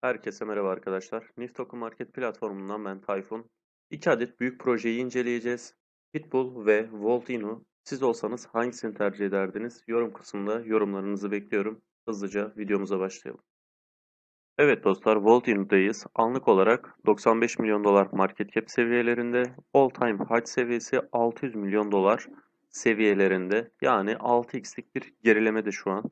Herkese merhaba arkadaşlar. Niftoku Market platformundan ben Tayfun. İki adet büyük projeyi inceleyeceğiz. Pitbull ve Voltino. Siz olsanız hangisini tercih ederdiniz? Yorum kısmında yorumlarınızı bekliyorum. Hızlıca videomuza başlayalım. Evet dostlar Voltino'dayız. Anlık olarak 95 milyon dolar market cap seviyelerinde. All time high seviyesi 600 milyon dolar seviyelerinde. Yani 6x'lik bir gerilemede şu an.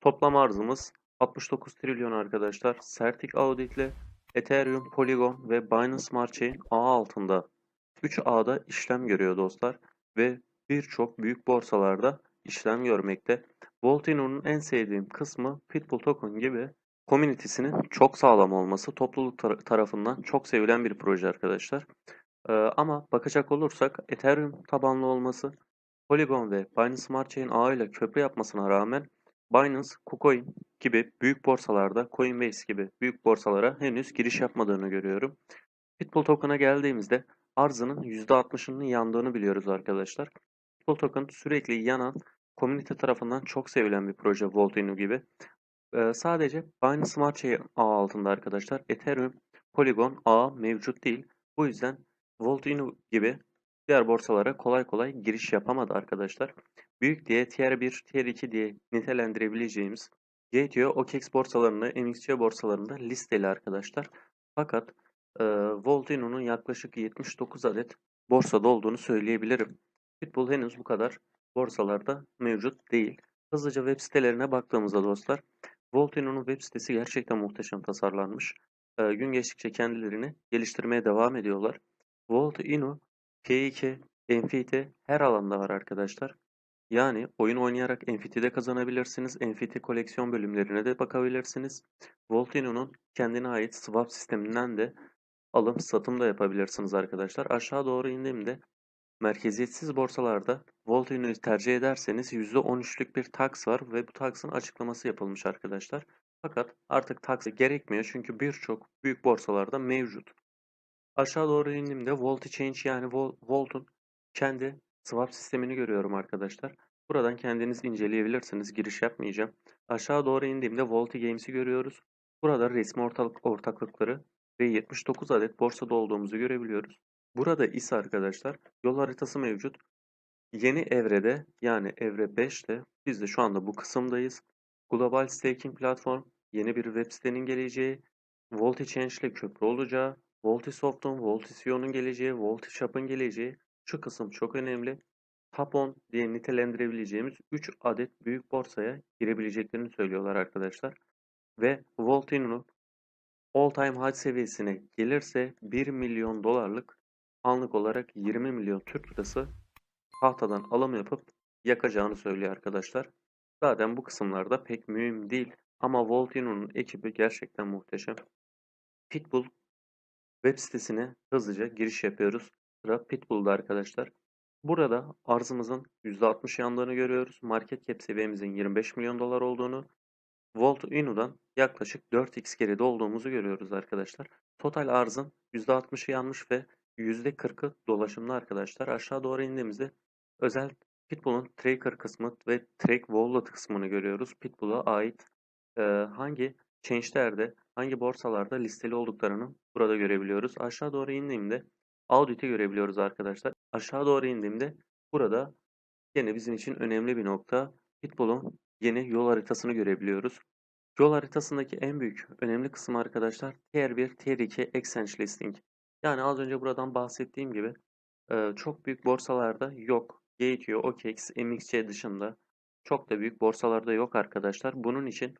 Toplam arzımız 69 trilyon arkadaşlar. Certic Audit ile Ethereum, Polygon ve Binance Smart Chain ağ altında 3 ağda işlem görüyor dostlar ve birçok büyük borsalarda işlem görmekte. Voltino'nun en sevdiğim kısmı Pitbull Token gibi community'sinin çok sağlam olması topluluk tar- tarafından çok sevilen bir proje arkadaşlar. Ee, ama bakacak olursak Ethereum tabanlı olması Polygon ve Binance Smart Chain ağıyla köprü yapmasına rağmen Binance, KuCoin gibi büyük borsalarda, Coinbase gibi büyük borsalara henüz giriş yapmadığını görüyorum. Pitbull Token'a geldiğimizde arzının %60'ının yandığını biliyoruz arkadaşlar. Pitbull Token sürekli yanan, community tarafından çok sevilen bir proje Voltino gibi. Ee, sadece Binance Smart Chain ağı altında arkadaşlar. Ethereum, Polygon ağı mevcut değil. Bu yüzden Voltino gibi diğer borsalara kolay kolay giriş yapamadı arkadaşlar. Büyük diye Tier 1, Tier 2 diye nitelendirebileceğimiz Gateway, OKEX borsalarında, MXC borsalarında listeli arkadaşlar. Fakat e, Voltino'nun yaklaşık 79 adet borsada olduğunu söyleyebilirim. Pitbull henüz bu kadar borsalarda mevcut değil. Hızlıca web sitelerine baktığımızda dostlar, Voltino'nun web sitesi gerçekten muhteşem tasarlanmış. E, gün geçtikçe kendilerini geliştirmeye devam ediyorlar. Voltino, P2, NFT her alanda var arkadaşlar. Yani oyun oynayarak NFT'de kazanabilirsiniz. NFT koleksiyon bölümlerine de bakabilirsiniz. Voltino'nun kendine ait swap sisteminden de alım satım da yapabilirsiniz arkadaşlar. Aşağı doğru indiğimde merkeziyetsiz borsalarda Voltino'yu tercih ederseniz %13'lük bir tax var ve bu taxın açıklaması yapılmış arkadaşlar. Fakat artık tax gerekmiyor çünkü birçok büyük borsalarda mevcut. Aşağı doğru indiğimde Volt Change yani Vol Volt'un kendi swap sistemini görüyorum arkadaşlar. Buradan kendiniz inceleyebilirsiniz. Giriş yapmayacağım. Aşağı doğru indiğimde Volti Games'i görüyoruz. Burada resmi ortalık ortaklıkları ve 79 adet borsada olduğumuzu görebiliyoruz. Burada ise arkadaşlar yol haritası mevcut. Yeni evrede yani evre 5'te biz de şu anda bu kısımdayız. Global Staking Platform yeni bir web sitenin geleceği, Volti Change ile köprü olacağı, Voltisoft'un, Voltision'un geleceği, Voltishop'un geleceği şu kısım çok önemli. Top 10 diye nitelendirebileceğimiz 3 adet büyük borsaya girebileceklerini söylüyorlar arkadaşlar. Ve Voltino'nun all time high seviyesine gelirse 1 milyon dolarlık anlık olarak 20 milyon Türk lirası tahtadan alım yapıp yakacağını söylüyor arkadaşlar. Zaten bu kısımlarda pek mühim değil ama Voltino'nun ekibi gerçekten muhteşem. Pitbull web sitesine hızlıca giriş yapıyoruz. Sıra Pitbull'da arkadaşlar. Burada arzımızın %60 yandığını görüyoruz. Market cap seviyemizin 25 milyon dolar olduğunu, Volt Inu'dan yaklaşık 4x geride olduğumuzu görüyoruz arkadaşlar. Total arzın %60'ı yanmış ve %40'ı dolaşımlı arkadaşlar. Aşağı doğru indiğimizde özel Pitbull'un Tracker kısmı ve Track Wallet kısmını görüyoruz. Pitbull'a ait e, hangi change'lerde, hangi borsalarda listeli olduklarını burada görebiliyoruz. Aşağı doğru indiğimde Audit'i görebiliyoruz arkadaşlar. Aşağı doğru indiğimde burada yine bizim için önemli bir nokta. Pitbull'un yeni yol haritasını görebiliyoruz. Yol haritasındaki en büyük önemli kısım arkadaşlar Tier 1, Tier 2 Exchange Listing. Yani az önce buradan bahsettiğim gibi e, çok büyük borsalarda yok. Gateway, OKEX, MXC dışında çok da büyük borsalarda yok arkadaşlar. Bunun için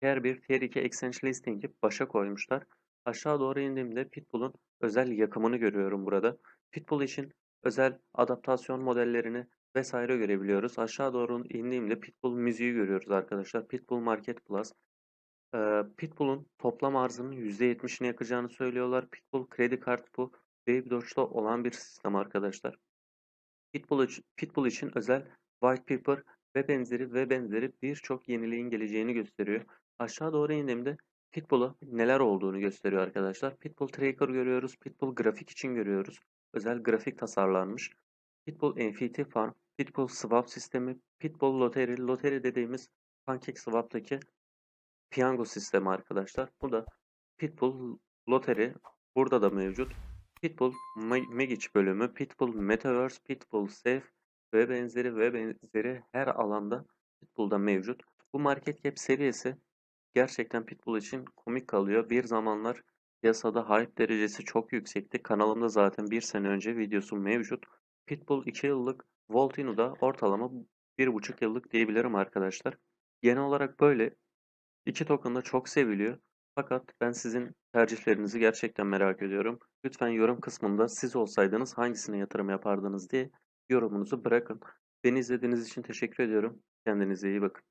Tier 1, Tier 2 Exchange Listing'i başa koymuşlar. Aşağı doğru indiğimde Pitbull'un özel yakımını görüyorum burada. Pitbull için özel adaptasyon modellerini vesaire görebiliyoruz. Aşağı doğru indiğimde Pitbull müziği görüyoruz arkadaşlar. Pitbull Market Plus. Ee, Pitbull'un toplam arzının %70'ini yakacağını söylüyorlar. Pitbull kredi kartı bu. Baby Doge'da olan bir sistem arkadaşlar. Pitbull için, Pitbull için özel white paper ve benzeri ve benzeri birçok yeniliğin geleceğini gösteriyor. Aşağı doğru indiğimde Pitbull'a neler olduğunu gösteriyor arkadaşlar. Pitbull Tracker görüyoruz. Pitbull grafik için görüyoruz. Özel grafik tasarlanmış. Pitbull NFT Farm, Pitbull Swap sistemi, Pitbull Lottery, Lottery dediğimiz PancakeSwap'taki piyango sistemi arkadaşlar. Bu da Pitbull Lottery burada da mevcut. Pitbull Ma- Magic bölümü, Pitbull Metaverse, Pitbull Safe ve benzeri ve benzeri her alanda Pitbull'da mevcut. Bu market cap seviyesi gerçekten Pitbull için komik kalıyor. Bir zamanlar piyasada hype derecesi çok yüksekti. Kanalımda zaten bir sene önce videosu mevcut. Pitbull 2 yıllık, Voltino da ortalama 1,5 yıllık diyebilirim arkadaşlar. Genel olarak böyle. İki token da çok seviliyor. Fakat ben sizin tercihlerinizi gerçekten merak ediyorum. Lütfen yorum kısmında siz olsaydınız hangisine yatırım yapardınız diye yorumunuzu bırakın. Beni izlediğiniz için teşekkür ediyorum. Kendinize iyi bakın.